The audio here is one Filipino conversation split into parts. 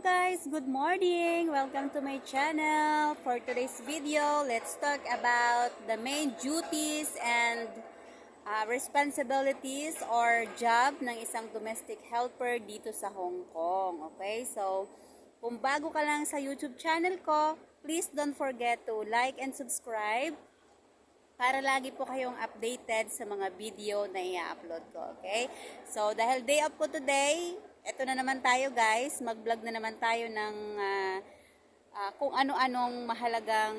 guys, good morning! Welcome to my channel. For today's video, let's talk about the main duties and uh, responsibilities or job ng isang domestic helper dito sa Hong Kong. Okay, so kung bago ka lang sa YouTube channel ko, please don't forget to like and subscribe para lagi po kayong updated sa mga video na i-upload ko, okay? So, dahil day off ko today, eto na naman tayo guys, mag-vlog na naman tayo ng ah, ah, kung ano-anong mahalagang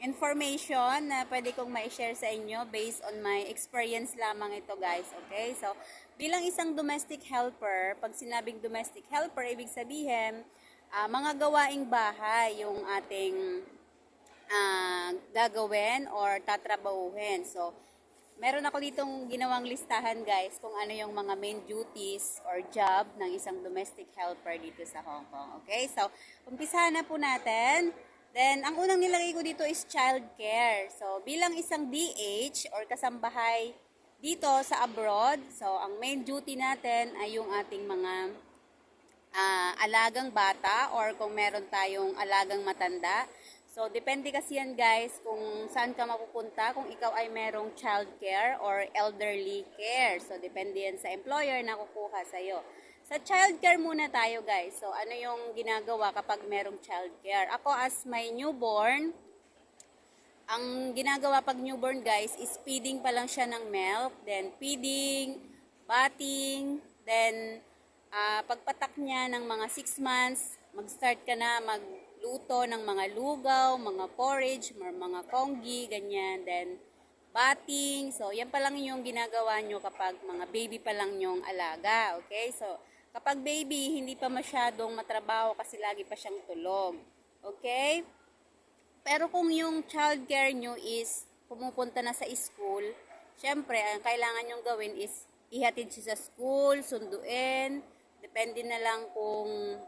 information na pwede kong ma-share sa inyo based on my experience lamang ito guys, okay? So, bilang isang domestic helper, pag sinabing domestic helper, ibig sabihin, ah, mga gawaing bahay yung ating ah, gagawin or tatrabahuhin. So, meron ako ditong ginawang listahan guys kung ano yung mga main duties or job ng isang domestic helper dito sa Hong Kong. Okay? So, umpisahan na po natin. Then, ang unang nilagay ko dito is child care. So, bilang isang DH or kasambahay dito sa abroad, so, ang main duty natin ay yung ating mga ah, alagang bata or kung meron tayong alagang matanda. So, depende kasi yan guys kung saan ka mapupunta, kung ikaw ay merong child care or elderly care. So, depende yan sa employer na kukuha sa'yo. Sa child care muna tayo guys. So, ano yung ginagawa kapag merong child care? Ako as my newborn, ang ginagawa pag newborn guys is feeding pa lang siya ng milk, then feeding, bathing, then ah, pagpatak niya ng mga 6 months, mag-start ka na magluto ng mga lugaw, mga porridge, mga, congee, ganyan, then bathing. So, yan pa lang yung ginagawa nyo kapag mga baby pa lang yung alaga, okay? So, kapag baby, hindi pa masyadong matrabaho kasi lagi pa siyang tulog, okay? Pero kung yung child care nyo is pumupunta na sa school, syempre, ang kailangan nyong gawin is ihatid siya sa school, sunduin. Depende na lang kung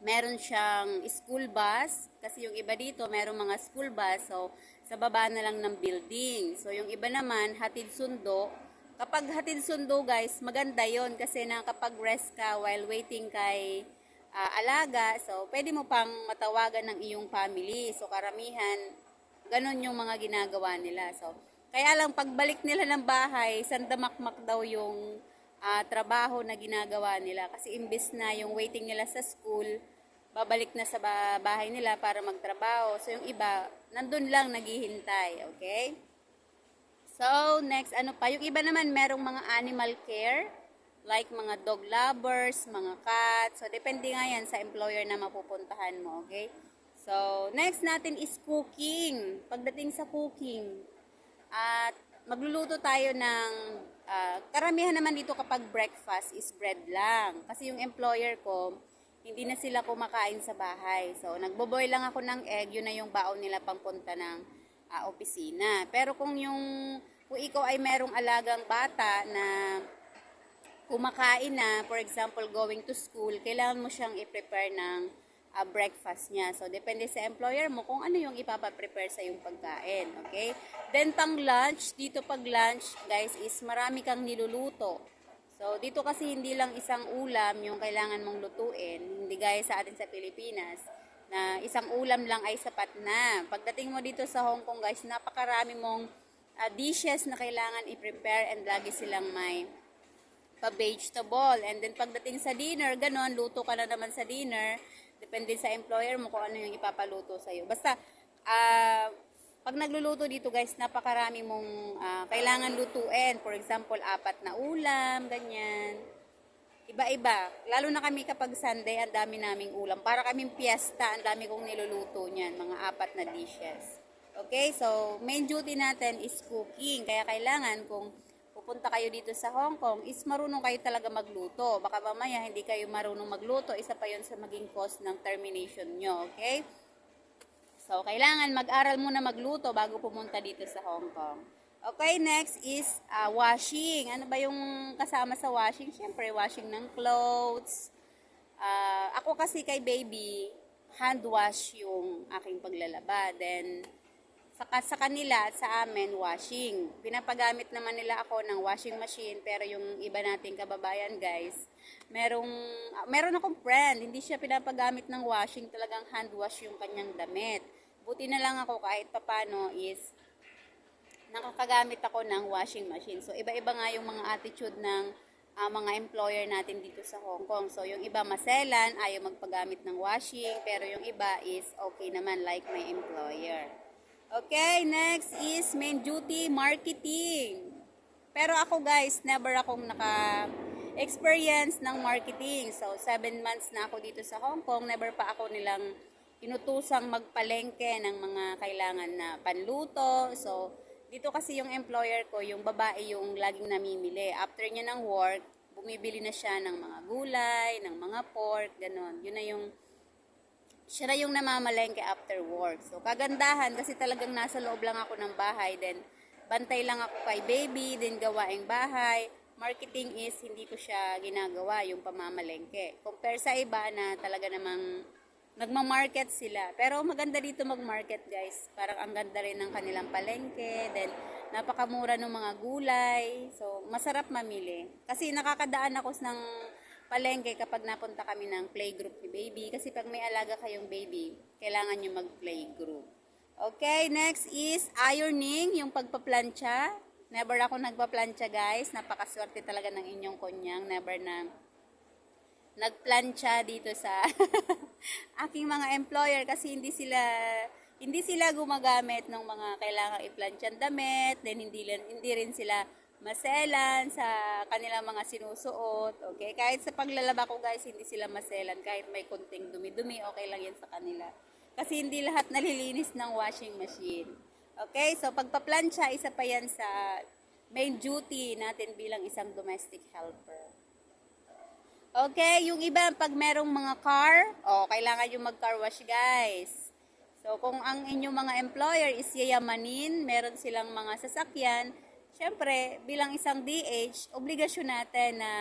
meron siyang school bus. Kasi yung iba dito, meron mga school bus. So, sa baba na lang ng building. So, yung iba naman, hatid sundo. Kapag hatid sundo, guys, maganda yon kasi nakapag-rest ka while waiting kay ah, alaga. So, pwede mo pang matawagan ng iyong family. So, karamihan, ganun yung mga ginagawa nila. So, kaya lang pagbalik nila ng bahay, sandamakmak daw yung ah, trabaho na ginagawa nila. Kasi imbes na yung waiting nila sa school, babalik na sa ba- bahay nila para magtrabaho. So, yung iba, nandun lang naghihintay. Okay? So, next, ano pa? Yung iba naman, merong mga animal care. Like mga dog lovers, mga cats. So, depende nga yan sa employer na mapupuntahan mo. Okay? So, next natin is cooking. Pagdating sa cooking, at magluluto tayo ng ah, karamihan naman dito kapag breakfast is bread lang. Kasi yung employer ko, hindi na sila kumakain sa bahay. So, nagboboy lang ako ng egg, yun na yung baon nila pangpunta ng ah, opisina. Pero kung yung kung ikaw ay merong alagang bata na kumakain na, for example, going to school, kailangan mo siyang i-prepare ng ah, breakfast niya. So, depende sa employer mo kung ano yung ipapaprepare sa yung pagkain. Okay? Then, pang lunch, dito pag lunch, guys, is marami kang niluluto. So, dito kasi hindi lang isang ulam yung kailangan mong lutuin. Hindi gaya sa atin sa Pilipinas na isang ulam lang ay sapat na. Pagdating mo dito sa Hong Kong, guys, napakarami mong ah, dishes na kailangan i-prepare and lagi silang may pa-vegetable. And then pagdating sa dinner, ganon, luto ka na naman sa dinner. Depende sa employer mo kung ano yung ipapaluto sa'yo. Basta, ah, pag nagluluto dito guys, napakarami mong ah, kailangan lutuin. For example, apat na ulam, ganyan. Iba-iba. Lalo na kami kapag Sunday, ang dami naming ulam. Para kaming piyesta, ang dami kong niluluto niyan. Mga apat na dishes. Okay, so main duty natin is cooking. Kaya kailangan kung pupunta kayo dito sa Hong Kong, is marunong kayo talaga magluto. Baka mamaya hindi kayo marunong magluto, isa pa yon sa maging cause ng termination nyo, okay? So, kailangan mag-aral muna magluto bago pumunta dito sa Hong Kong. Okay, next is ah, washing. Ano ba yung kasama sa washing? Siyempre, washing ng clothes. Ah, ako kasi kay baby, hand wash yung aking paglalaba. Then, Saka sa kanila sa amin, washing. Pinapagamit naman nila ako ng washing machine, pero yung iba nating kababayan, guys, merong, ah, meron akong friend, hindi siya pinapagamit ng washing, talagang hand wash yung kanyang damit. Buti na lang ako kahit papano is nakakagamit ako ng washing machine. So, iba-iba nga yung mga attitude ng ah, mga employer natin dito sa Hong Kong. So, yung iba maselan, ayaw magpagamit ng washing, pero yung iba is okay naman like my employer. Okay, next is main duty marketing. Pero ako guys, never akong naka-experience ng marketing. So, 7 months na ako dito sa Hong Kong, never pa ako nilang inutusang magpalengke ng mga kailangan na panluto. So, dito kasi yung employer ko, yung babae yung laging namimili. After niya ng work, bumibili na siya ng mga gulay, ng mga pork, ganon. Yun na yung siya na yung namamalengke after work. So, kagandahan kasi talagang nasa loob lang ako ng bahay. Then, bantay lang ako kay baby, then gawaing bahay. Marketing is hindi ko siya ginagawa, yung pamamalengke. Compare sa iba na talaga namang nagmamarket sila. Pero maganda dito mag-market guys. Parang ang ganda rin ng kanilang palengke. Then, napakamura ng mga gulay. So, masarap mamili. Kasi nakakadaan ako ng palengke kapag napunta kami ng playgroup ni baby. Kasi pag may alaga kayong baby, kailangan nyo mag-playgroup. Okay, next is ironing, yung pagpaplantsa. Never ako nagpaplantsa guys. Napakaswerte talaga ng inyong konyang. Never na nagplantsa dito sa aking mga employer kasi hindi sila hindi sila gumagamit ng mga kailangang iplantsan damit, then hindi, hindi rin sila maselan sa kanilang mga sinusuot. Okay? Kahit sa paglalaba ko guys, hindi sila maselan. Kahit may kunting dumi-dumi, okay lang yan sa kanila. Kasi hindi lahat nalilinis ng washing machine. Okay? So, pagpaplansya, isa pa yan sa main duty natin bilang isang domestic helper. Okay? Yung iba, pag merong mga car, oh, kailangan yung mag-car wash guys. So, kung ang inyong mga employer is yayamanin, meron silang mga sasakyan, Siyempre, bilang isang DH, obligasyon natin na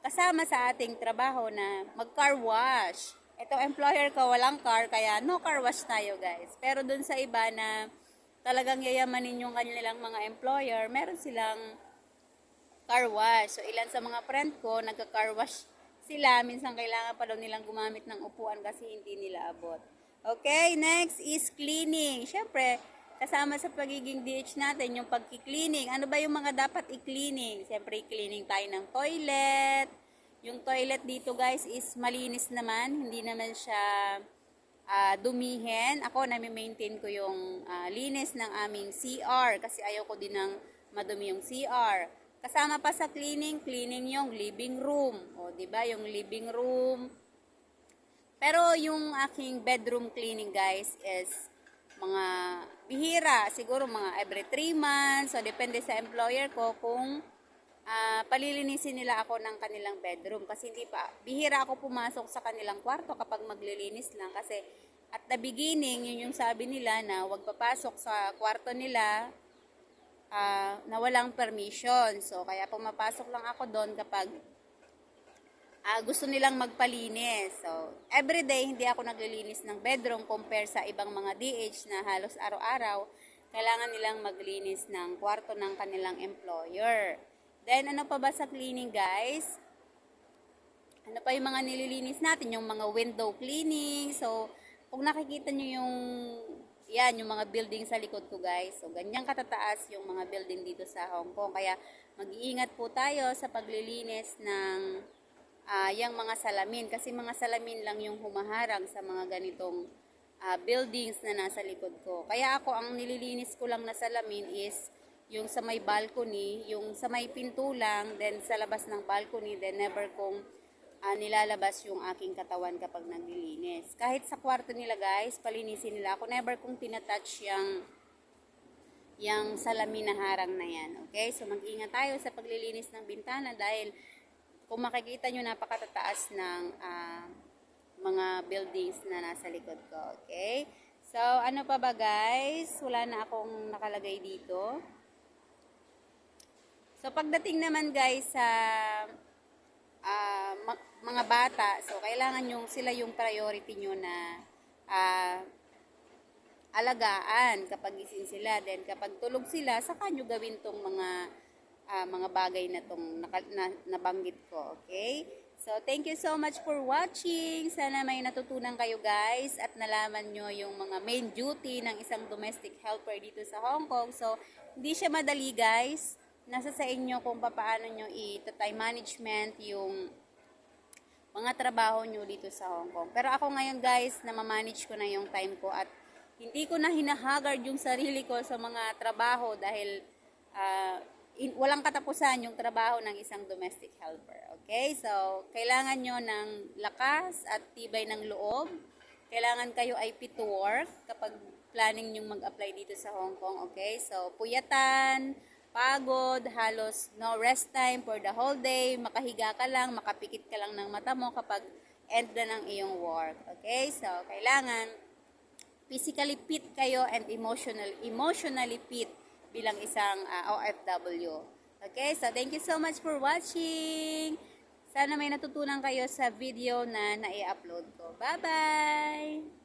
kasama sa ating trabaho na mag-car wash. Ito employer ko, walang car, kaya no car wash tayo guys. Pero dun sa iba na talagang yayamanin yung kanilang mga employer, meron silang car wash. So, ilan sa mga friend ko, nagka-car wash sila. Minsan kailangan pa daw nilang gumamit ng upuan kasi hindi nila abot. Okay, next is cleaning. Siyempre, kasama sa pagiging DH natin, yung pagki-cleaning. Ano ba yung mga dapat i-cleaning? Siyempre, i-cleaning tayo ng toilet. Yung toilet dito guys is malinis naman. Hindi naman siya uh, dumihin. Ako, nami-maintain ko yung uh, linis ng aming CR kasi ayaw ko din ng madumi yung CR. Kasama pa sa cleaning, cleaning yung living room. O, di ba Yung living room. Pero yung aking bedroom cleaning guys is mga bihira, siguro mga every 3 months. So, depende sa employer ko kung uh, palilinisin nila ako ng kanilang bedroom. Kasi hindi pa, bihira ako pumasok sa kanilang kwarto kapag maglilinis lang. Kasi at the beginning, yun yung sabi nila na wag papasok sa kwarto nila uh, na walang permission. So, kaya pumapasok lang ako doon kapag uh, gusto nilang magpalinis. So, everyday hindi ako naglilinis ng bedroom compare sa ibang mga DH na halos araw-araw, kailangan nilang maglinis ng kwarto ng kanilang employer. Then, ano pa ba sa cleaning, guys? Ano pa yung mga nililinis natin? Yung mga window cleaning. So, kung nakikita nyo yung, yan, yung mga building sa likod ko, guys. So, ganyan katataas yung mga building dito sa Hong Kong. Kaya, mag-iingat po tayo sa paglilinis ng uh, yung mga salamin. Kasi mga salamin lang yung humaharang sa mga ganitong uh, buildings na nasa likod ko. Kaya ako, ang nililinis ko lang na salamin is yung sa may balcony, yung sa may pinto lang, then sa labas ng balcony, then never kong uh, nilalabas yung aking katawan kapag naglilinis. Kahit sa kwarto nila guys, palinisin nila ako, never kong tinatouch yung yung salamin na harang na yan. Okay? So, mag-ingat tayo sa paglilinis ng bintana dahil kung makikita nyo, napakatataas ng uh, mga buildings na nasa likod ko. Okay? So, ano pa ba guys? Wala na akong nakalagay dito. So, pagdating naman guys sa uh, mga bata, so kailangan yung sila yung priority nyo na uh, alagaan kapag gising sila. Then kapag tulog sila, saka nyo gawin tong mga ah, mga bagay na tong naka, na, nabanggit ko. Okay? So, thank you so much for watching. Sana may natutunan kayo guys at nalaman nyo yung mga main duty ng isang domestic helper dito sa Hong Kong. So, hindi siya madali guys. Nasa sa inyo kung paano nyo i-time management yung mga trabaho nyo dito sa Hong Kong. Pero ako ngayon guys, namamanage ko na yung time ko at hindi ko na hinahagard yung sarili ko sa mga trabaho dahil ah, in- walang katapusan yung trabaho ng isang domestic helper. Okay? So, kailangan nyo ng lakas at tibay ng loob. Kailangan kayo ay fit to work kapag planning nyo mag-apply dito sa Hong Kong. Okay? So, puyatan, pagod, halos no rest time for the whole day, makahiga ka lang, makapikit ka lang ng mata mo kapag end na ng iyong work. Okay? So, kailangan physically fit kayo and emotional emotionally fit bilang isang ah, OFW. Okay? So, thank you so much for watching. Sana may natutunan kayo sa video na nai-upload ko. Bye-bye!